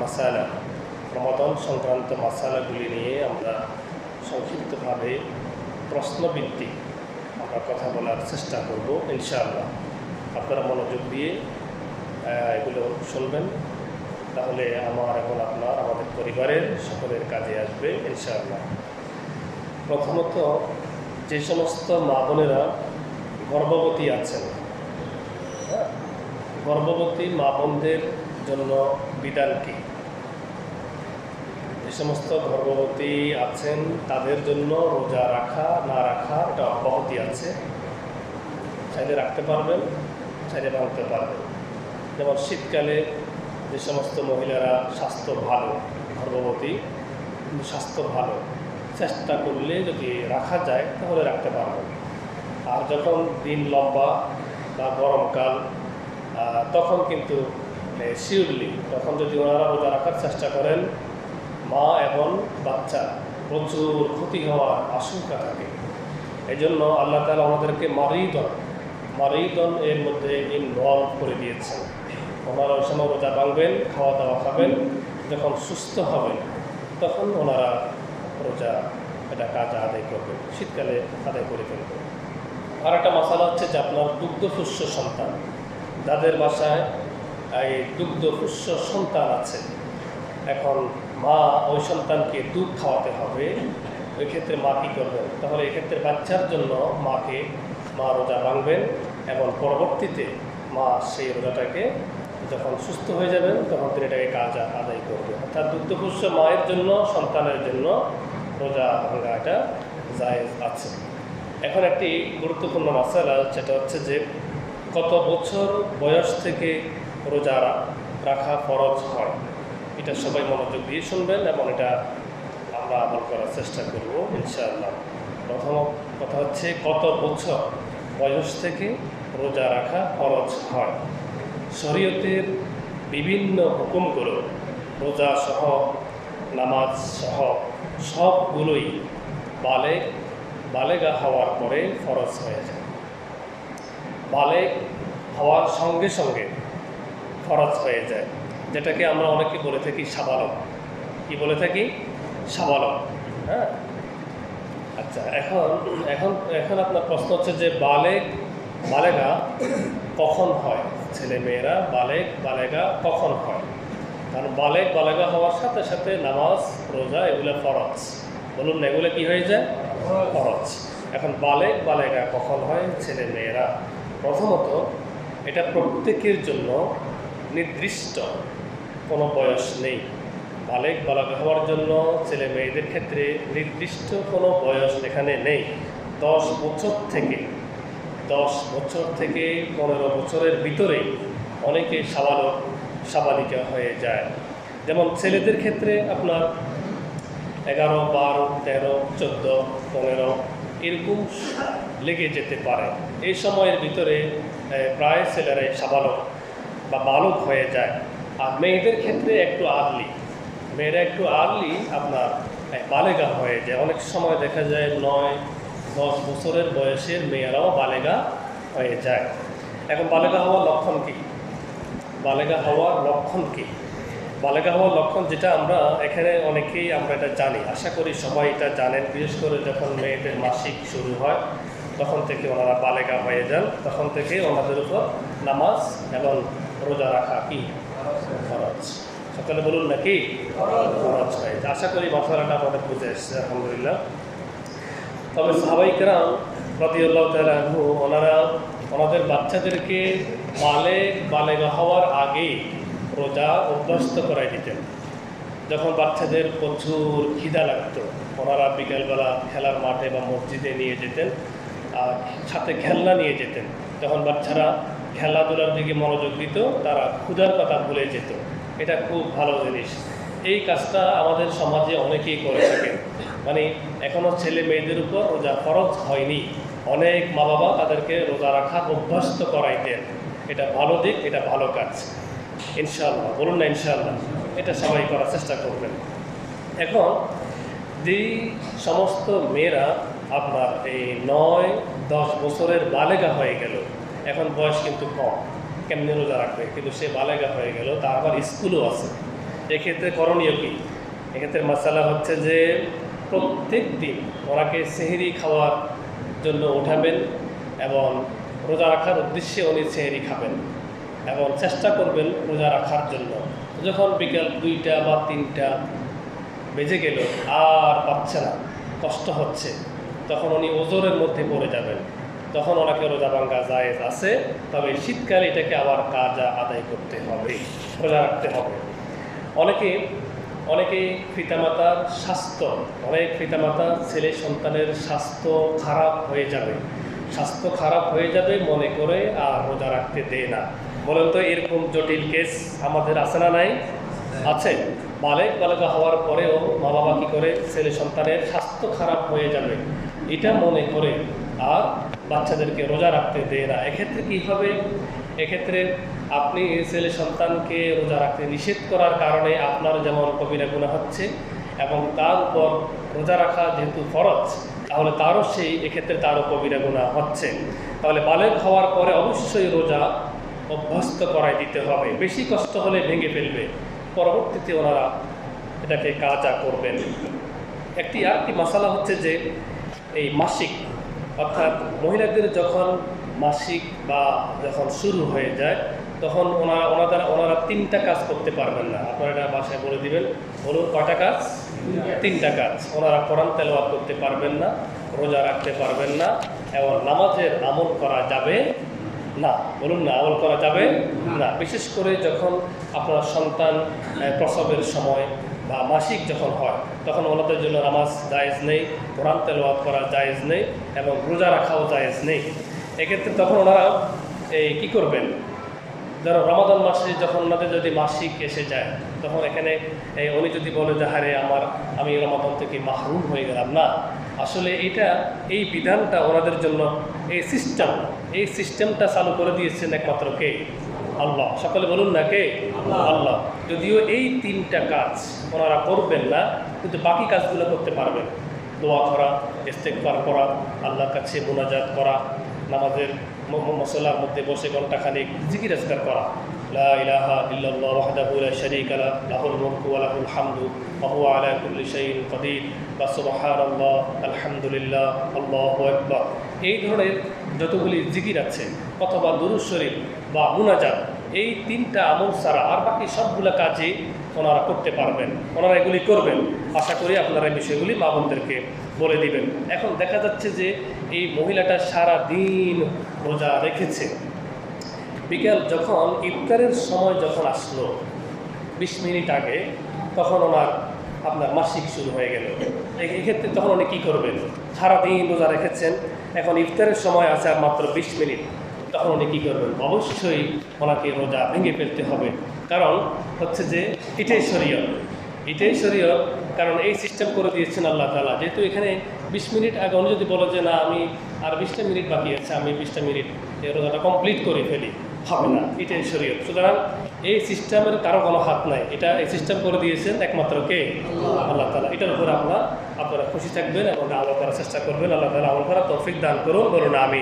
মাসালা রমাদন সংক্রান্ত মাসালাগুলি নিয়ে আমরা সংক্ষিপ্তভাবে প্রশ্নভিত্তিক আমরা কথা বলার চেষ্টা করব, ইনশাআল্লাহ। আপনারা মনোযোগ দিয়ে এগুলো শুনবেন। তাহলে আমার এবং আপনার, আমাদের পরিবারের সকলের কাজে আসবে, ইনশাআল্লাহ। প্রথমত, যে সমস্ত মা বোনেরা গর্ভবতী আছেন হ্যাঁ? গর্ভবতী মা বোনদের জন্য বিধান কি? যে সমস্ত গর্ভবতী আছেন, তাদের জন্য রোজা রাখা, না রাখা, এটা অব্যাহতি আছে। চাইলে রাখতে পারবেন, চাইলে ভাঙতে পারবেন। যেমন শীতকালে যে সমস্ত মহিলারা স্বাস্থ্য ভালো, গর্ভবতী স্বাস্থ্য ভালো, চেষ্টা করলে যদি রাখা যায়, তাহলে রাখতে পারবেন। আর যখন দিন লম্বা বা গরমকাল তখন কিন্তু শিওরলি তখন যদি ওনারা রোজা রাখার চেষ্টা করেন মা এবং বাচ্চা প্রচুর ক্ষতি হওয়ার আশঙ্কা থাকে। এই জন্য আল্লাহ তালা আমাদেরকে মারিদন মারিদন এর মধ্যে ইনভলভ করে দিয়েছেন। ওনারা ওই সময় রোজা ভাঙবেন খাওয়া দাওয়া খাবেন, যখন সুস্থ হবেন, তখন ওনারা রোজা এটা কাজ আদায় করবেন, শীতকালে আদায় করে ফেলবেন। আর একটা মশালা হচ্ছে যে আপনার দুগ্ধপুষ্য সন্তান, যাদের বাসায় এই দুগ্ধপুষ্য সন্তান আছে, এখন মা ওই সন্তানকে দুধ খাওয়াতে হবে, ওই ক্ষেত্রে মা কী করবেন? তাহলে এক্ষেত্রে বাচ্চার জন্য মাকে মা রোজা ভাঙবেন এবং পরবর্তীতে মা সেই রোজাটাকে যখন সুস্থ হয়ে যাবেন, তখন তিনি এটাকে কাজ আদায় করবে অর্থাৎ দুগ্ধপুষ্য মায়ের জন্য, সন্তানের জন্য রোজা ভাঙা এটা জায়েজ আছে। এখন একটি গুরুত্বপূর্ণ মশালা সেটা হচ্ছে যে কত বছর বয়স থেকে রোজা রাখা ফরজ হয়? এটা সবাই মনোযোগ দিয়ে শুনবেন এবং এটা আমরা আমল করার চেষ্টা করব, ইনশাআল্লাহ। প্রথম কথা হচ্ছে কত বছর বয়স থেকে রোজা রাখা খরচ হয়? শরীয়তের বিভিন্ন হুকুমগুলো রোজা সহ নামাজ সহ সবগুলোই বালেগ, বালেগা হওয়ার পরে ফরজ হয়ে যায়। বালেগ হওয়ার সঙ্গে সঙ্গে ফরজ হয়ে যায়। যেটাকে আমরা অনেকে বলে থাকি সাবালক কি বলে থাকি? সাবালক হ্যাঁ? আচ্ছা এখন এখন এখন আপনার প্রশ্ন হচ্ছে যে বালেক, বালেগা কখন হয়? ছেলে মেয়েরা বালেগ বালেগা কখন হয়? কারণ বালেক, বালেগা হওয়ার সাথে সাথে নামাজ, রোজা এগুলো ফরজ। বলুন না, এগুলো কী হয়ে যায়? ফরজ। এখন বালেক, বালেগা কখন হয়? ছেলে মেয়েরা প্রথমত, এটা প্রত্যেকের জন্য নির্দিষ্ট, কোনো বয়স নেই। বালেক বালক হওয়ার জন্য ছেলে মেয়েদের ক্ষেত্রে নির্দিষ্ট কোনো বয়স এখানে নেই। দশ বছর থেকে, দশ বছর থেকে পনেরো বছরের ভিতরেই অনেকে সাবালক, সাবালিকা হয়ে যায়। যেমন ছেলেদের ক্ষেত্রে আপনার এগারো, বারো, তেরো, চোদ্দ, পনেরো এরকম লেগে যেতে পারে। এই সময়ের ভিতরে প্রায় ছেলেরাই সাবালক। বা বালক হয়ে যায়। আর মেয়েদের ক্ষেত্রে একটু আর্লি মেয়েরা একটু আর্লি আপনার বালেগা হয়ে যায়। অনেক সময় দেখা যায় নয়, দশ বছরের বয়সের মেয়েরাও বালেগা হয়ে যায়। এখন বালেগা হওয়ার লক্ষণ কী? বালেগা হওয়ার লক্ষণ কী? বালেগা হওয়ার লক্ষণ যেটা আমরা এখানে অনেকেই আমরা এটা জানি। আশা করি সবাই এটা জানেন। বিশেষ করে যখন মেয়েদের মাসিক শুরু হয়, তখন থেকে ওনারা বালেগা হয়ে যান। তখন থেকে ওনাদের উপর নামাজ এবং রোজা রাখা কি? খরচ সকালে বলুন নাকি? খরচ হয় আশা করি মশলাটা আমাদের বুঝে এসছে আলহামদুলিল্লাহ। তবে সাহাবাইকরাম রদিউল্লাহ তালু ওনারা ওনাদের বাচ্চাদেরকে বালে বালেগা হওয়ার আগেই রোজা অভ্যস্ত করাই দিতেন। যখন বাচ্চাদের প্রচুর খিদা লাগতো, ওনারা বিকেলবেলা খেলার মাঠে বা মসজিদে নিয়ে যেতেন, আর সাথে খেলনা নিয়ে যেতেন। যখন বাচ্চারা খেলাধুলার দিকে মনোযোগ দিত, তারা ক্ষুধার কথা ভুলে যেত। এটা খুব ভালো জিনিস। এই কাজটা আমাদের সমাজে অনেকেই করে থাকেন। মানে এখনও ছেলে মেয়েদের উপর রোজা ফরজ হয়নি। অনেক মা বাবা তাদেরকে রোজা রাখা অভ্যস্ত করাইতেন। এটা ভালো দিক, এটা ভালো কাজ। ইনশাআল্লাহ, বলুন না ইনশাআল্লাহ। এটা সবাই করার চেষ্টা করবেন। এখন যেই সমস্ত মেয়েরা আপনার এই নয়, দশ বছরের বালেগা হয়ে গেল এখন বয়স কিন্তু কম। কেমনি রোজা রাখবে? কিন্তু সে বালেগা হয়ে গেল তার আবার স্কুলও আছে। এক্ষেত্রে করণীয় কি? এক্ষেত্রে মশালা হচ্ছে যে প্রত্যেক দিন ওনাকে সেহেরি খাওয়ার জন্য উঠাবেন এবং রোজা রাখার উদ্দেশ্যে উনি সেহেরি খাবেন এবং চেষ্টা করবেন রোজা রাখার জন্য। যখন বিকাল দুইটা বা তিনটা বেজে গেল, আর পাচ্ছে না, কষ্ট হচ্ছে, তখন উনি ওজোরের মধ্যে পড়ে যাবেন। তখন ওনাকে রোজা ভাঙ্গা জায়েজ আছে, তবে শীতকালে এটাকে আবার কাজা আদায় করতে হবে রোজা রাখতে হবে। অনেকে অনেকে পিতামাতার স্বাস্থ্য, অনেক পিতামাতা ছেলে সন্তানের স্বাস্থ্য খারাপ হয়ে যাবে। স্বাস্থ্য খারাপ হয়ে যাবে মনে করে আর রোজা রাখতে দেয় না। বলেন তো এরকম জটিল কেস আমাদের আছে না নাই? আছে। বালেক বালেকা হওয়ার পরেও মা বাবা কী করে? ছেলে সন্তানের স্বাস্থ্য খারাপ হয়ে যাবে। এটা মনে করে আর বাচ্চাদেরকে রোজা রাখতে দেয় না। এক্ষেত্রে কী হবে? এক্ষেত্রে আপনি ছেলে সন্তানকে রোজা রাখতে নিষেধ করার কারণে আপনার যেমন কবিরা গুণা হচ্ছে এবং তার উপর রোজা রাখা যেহেতু ফরজ, তাহলে তারও সেই, এক্ষেত্রে তারও কবিরা গুণা হচ্ছে। তাহলে বালেক হওয়ার পরে অবশ্যই রোজা অভ্যস্ত করাই দিতে হবে। বেশি কষ্ট হলে ভেঙে ফেলবে। পরবর্তীতে ওনারা এটাকে কাজা করবেন। একটি আরেকটি মশালা হচ্ছে যে এই মাসিক অর্থাৎ মহিলাদের যখন মাসিক বা যখন শুরু হয়ে যায়, তখন ওনারা ওনাদের, ওনারা তিনটা কাজ করতে পারবেন না। আপনারা এটা বাসায় বলে দিবেন। বলুন কটা কাজ? তিনটা কাজ। ওনারা কোরআন তেলাওয়াত করতে পারবেন না, রোজা রাখতে পারবেন না, এবং নামাজের আমল করা যাবে না। বলুন না, আমল করা যাবে না। বিশেষ করে যখন আপনার সন্তান প্রসবের সময় বা মাসিক যখন হয়, তখন ওনাদের জন্য নামাজ জায়েজ নেই, কোরআন তেলাওয়াত করা জায়েজ নেই এবং রোজা রাখাও জায়েজ নেই। এক্ষেত্রে তখন ওনারা এই কী করবেন? ধরো রমাদান মাসে যখন ওনাদের যদি মাসিক এসে যায়, তখন এখানে এই উনি যদি বলে যে হারে আমার, আমি রমাদান থেকে মাহরুম হয়ে গেলাম। না, আসলে এটা, এই বিধানটা ওনাদের জন্য, এই সিস্টেম এই সিস্টেমটা চালু করে দিয়েছেন একমাত্র কে? আল্লাহ। সকলে বলুন না কে? আল্লাহ। যদিও এই তিনটা কাজ ওনারা করবেন না কিন্তু বাকি কাজগুলো করতে পারবেন। দোয়া করা ইস্তেকবার করা আল্লাহর কাছে মোনাজাত করা নামাজের মশলার মধ্যে বসে ঘন্টাখানিক জিকির আজকার করা। হুয়া আকবার। এই ধরনের যতগুলি জিকির আছে অথবা শরীফ বা মুনাজাত, এই তিনটা আমল ছাড়া আর বাকি সবগুলো কাজই ওনারা করতে পারবেন, ওনারা এগুলি করবেন। আশা করি আপনারা এই বিষয়গুলি মা বোনদেরকে বলে দিবেন। এখন দেখা যাচ্ছে যে এই মহিলাটা সারা দিন রোজা রেখেছে। বিকেল যখন, ইফতারের সময় যখন আসলো, বিশ মিনিট আগে, তখন ওনার আপনার মাসিক শুরু হয়ে গেল। এক্ষেত্রে তখন উনি কী করবেন? সারাদিন রোজা রেখেছেন। এখন ইফতারের সময় আছে আর মাত্র বিশ মিনিট। উনি কী করবেন? অবশ্যই ওনাকে রোজা ভেঙে ফেলতে হবে। কারণ হচ্ছে যে এটাই শরীয়ত। এটাই শরীয়ত, কারণ এই সিস্টেম করে দিয়েছেন আল্লাহ তালা যেহেতু এখানে বিশ মিনিট আগে উনি যদি বলো যে, না, আমি আর বিশটা মিনিট বাকি আছে, আমি বিশটা মিনিট রোজাটা কমপ্লিট করে ফেলি হবে না। এটাই শরীয়ত। সুতরাং এই সিস্টেমের কারও কোনো হাত নাই। এটা এই সিস্টেম করে দিয়েছেন একমাত্র কে? আল্লাহ তালা এটার উপর আপনার আপনারা খুশি থাকবেন এবং আমল করার চেষ্টা করবেন। আল্লাহ তালা আমল করার তৌফিক দান করুন। বলুন আমি